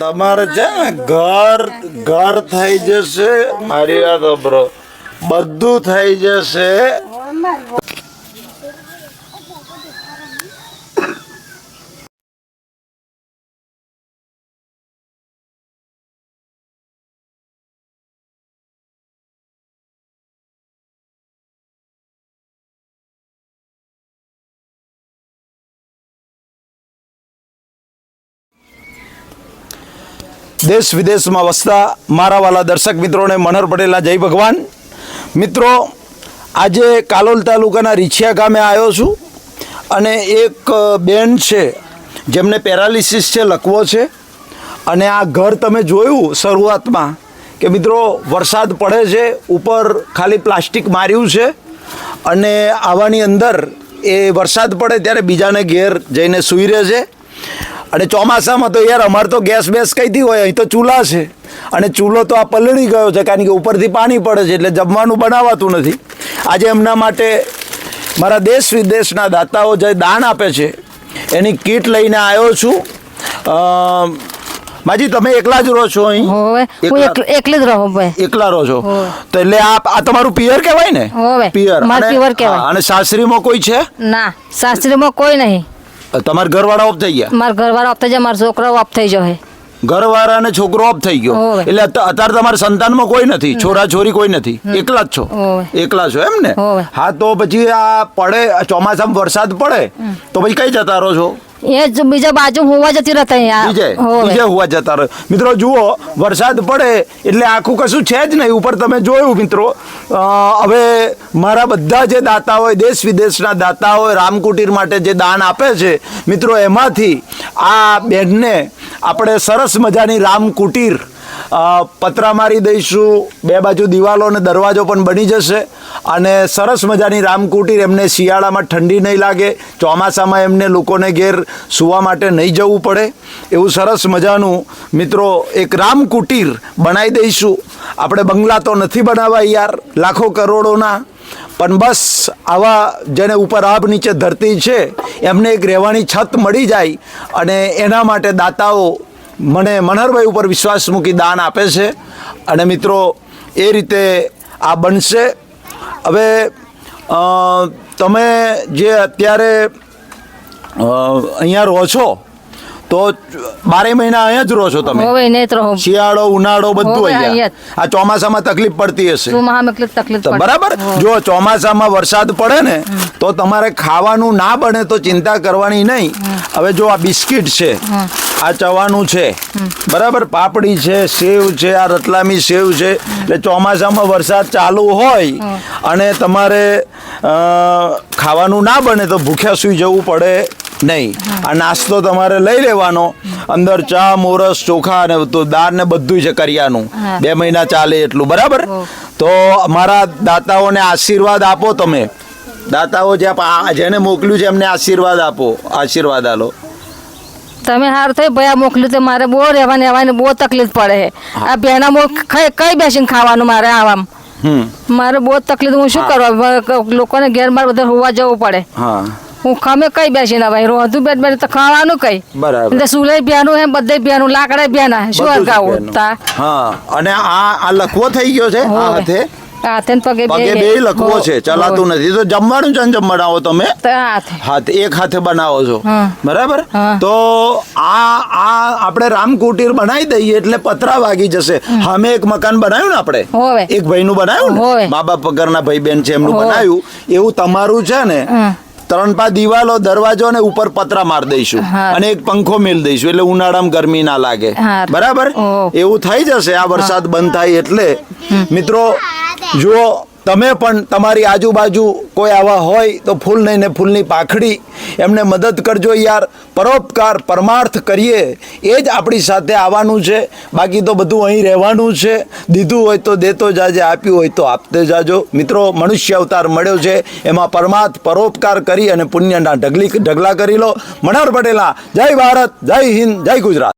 તમારે છે ને ઘર ઘર થઈ જશે મારી વાત સાંભળો. બધું થઈ જશે. દેશ વિદેશમાં વસતા મારા વાલા દર્શક મિત્રોને મનર પટેલના જય ભગવાન. મિત્રો, આજે કાલોલ તાલુકાના રીછિયા ગામે આવ્યો છું અને એક બેન છે, જેમને પેરાલિસિસ છે, લકવો છે. અને આ ઘર તમે જોયું શરૂઆતમાં કે મિત્રો, વરસાદ પડે છે, ઉપર ખાલી પ્લાસ્ટિક માર્યું છે અને આવાની અંદર એ વરસાદ પડે ત્યારે બીજાને ઘેર જઈને સૂઈ રહે છે. અને ચોમાસામાં તો યાર અમારે તો ગેસ બેસ કઈથી હોય અહીં તો ચૂલા છે. અને ચૂલો તો આ પલળી ગયો છે કારણ કે ઉપરથી પાણી પડે છે એટલે જમવાનું બનાવાતું નથી. આજે એમના માટે મારા દેશ વિદેશના દાતાઓ જે દાન આપે છે એની કીટ લઈને આવ્યો છું. માજી તમે એકલા જ રહો છો અહીં? એકલા- જ રહો ભાઈ. એકલા રહો છો? તો એટલે આ આ તમારું પિયર કહેવાય ને? પિયર. પિયર કહેવાય. અને સાસરીમાં કોઈ છે? ના સાસરીમાં કોઈ નહીં. તમારા ઘરવાળા ઓફ થઈ ગયા? મારા ઘરવાળા ઓફ થઈ જાય મારા છોકરાઓ ઓફ થઈ જાય ઘરવાળા અને છોકરો ઓફ થઈ ગયો. એટલે અત- અત્યારે તમારા સંતાનમાં કોઈ નથી? છોરા છોરી કોઈ નથી? એકલા જ છો? એકલા છો એમ ને? હા તો પછી આ પડે ચોમાસામાં વરસાદ પડે તો પછી કઈ જતા રહો છો? એ જ બીજા બાજુ હોવા જતી રહેતા અહીંયા. બીજે? હોવા. જતા રહે. મિત્રો જુઓ વરસાદ પડે એટલે આખું કશું છે જ નહીં. ઉપર તમે જોયું મિત્રો. હવે મારા બધા જે દાતા હોય દેશ વિદેશના દાતા હોય રામકુટીર માટે જે દાન આપે છે મિત્રો એમાંથી આ બેનને આપણે સરસ મજાની રામકુટીર પતરા મારી દઈશું, બે બાજુ દિવાલો અને દરવાજો પણ બની જશે. અને સરસ મજાની રામકુટીર એમને શિયાળામાં ઠંડી નહીં લાગે, ચોમાસામાં એમને લોકોને ઘેર સૂવા માટે નહીં જવું પડે. એવું સરસ મજાનું, મિત્રો, એક રામકુટીર બનાવી દઈશું. આપણે બંગલા તો નથી બનાવવા યાર, લાખો કરોડોના. પણ બસ, આવા જેને ઉપર આભ નીચે ધરતી છે, એમને એક રહેવાની છત મળી જાય. અને એના માટે દાતાઓ મને મનહરભાઈ ઉપર વિશ્વાસ મૂકી દાન આપે છે અને મિત્રો એ રીતે આ બનશે. હવે તમે જે અત્યારે અહીંયા રહો છો તો બારે મહિના અહીંયા જ રહો છો તમે? શિયાળો ઉનાળો બધું અહીંયા. આ ચોમાસામાં તકલીફ પડતી હશે. બરાબર? જો ચોમાસામાં વરસાદ પડે ને તો તમારે ખાવાનું ના બને તો ચિંતા કરવાની નહીં. હવે જો આ બિસ્કિટ છે આ ચવાનું છે. બરાબર? પાપડી છે સેવ છે આ રતલામી સેવ છે. એટલે ચોમાસામાં વરસાદ ચાલુ હોય અને તમારે ખાવાનું ના બને તો ભૂખ્યા સૂઈ જવું પડે નહીં. આ નાસ્તો તમારે લઈ લેવાનો. અંદર ચા મોરસ ચોખા અને તો દાળ ને બધું છે કરિયાનું. બે મહિના ચાલે એટલું. બરાબર? તો અમારા દાતાઓને આશીર્વાદ આપો તમે. દાતાઓ જે જેને મોકલ્યું છે એમને આશીર્વાદ આપો. આશીર્વાદ આલો. તમે હાર થઈ ભયા મોકલ્યું તો મારે બહુ રહેવાની આવવાની બહુ તકલીફ પડે છે. આ બેના મો કઈ બેસીને ખાવાનું મારે આવામ મારે બહુ તકલીફ હું શું કરવા લોકોને ઘેર મારે બધા હોવા જવું પડે. હું. ખમે કઈ બેસીને ભાઈ રોધું બેટ બેટ તો ખાવાનું કઈ? બરાબર. સુલે બ્યાનું હે બધે બ્યાનું લાકડા બ્યાના શું હરગાવું તા? હા અને આ આ લખવો થઈ ગયો છે આ હાથે. હાથે ને પગે પગે બે. લખવો છે ચલાતું નથી. તો જમવાનું છે જમવાડાવો તમે? હાથ. એક હાથે બનાવો છો. બરાબર? તો આ આ આપણે રામકુટીર બનાવી દઈએ એટલે પતરા વાગી જશે. અમે એક મકાન બનાવ્યું ને આપણે. એક ભાઈનું બનાવ્યું ને? મા બાપ પગારના ભાઈ બેન છે એમનું બનાવ્યું. એવું તમારું છે ને ત્રણ પા દિવાલો દરવાજો ને ઉપર પતરા માર દઈશું. અને એક પંખો મેલ દઈશું એટલે ઉનાળામાં ગરમી ના લાગે. બરાબર? એવું થઈ જશે આ વરસાદ બંધ થાય એટલે. મિત્રો જુઓ, તમે પણ તમારી આજુબાજુ કોઈ આવા હોય તો ફૂલ નહીં ને ફૂલની પાખડી એમને મદદ કરજો યાર. પરોપકાર, પરમાર્થ કરીએ. એ જ આપણી સાથે આવવાનું છે. બાકી તો બધું અહીં રહેવાનું છે. દીધું હોય તો દેતો જાજે, આપ્યું હોય તો આપતે જાજો. મિત્રો, મનુષ્ય અવતાર મળ્યો છે. એમાં પરમાર્થ, પરોપકાર કરી અને પુણ્યના ઢગલી ઢગલા કરી લો. મનોહર પટેલા, જય ભારત, જય હિન્દ, જય ગુજરાત.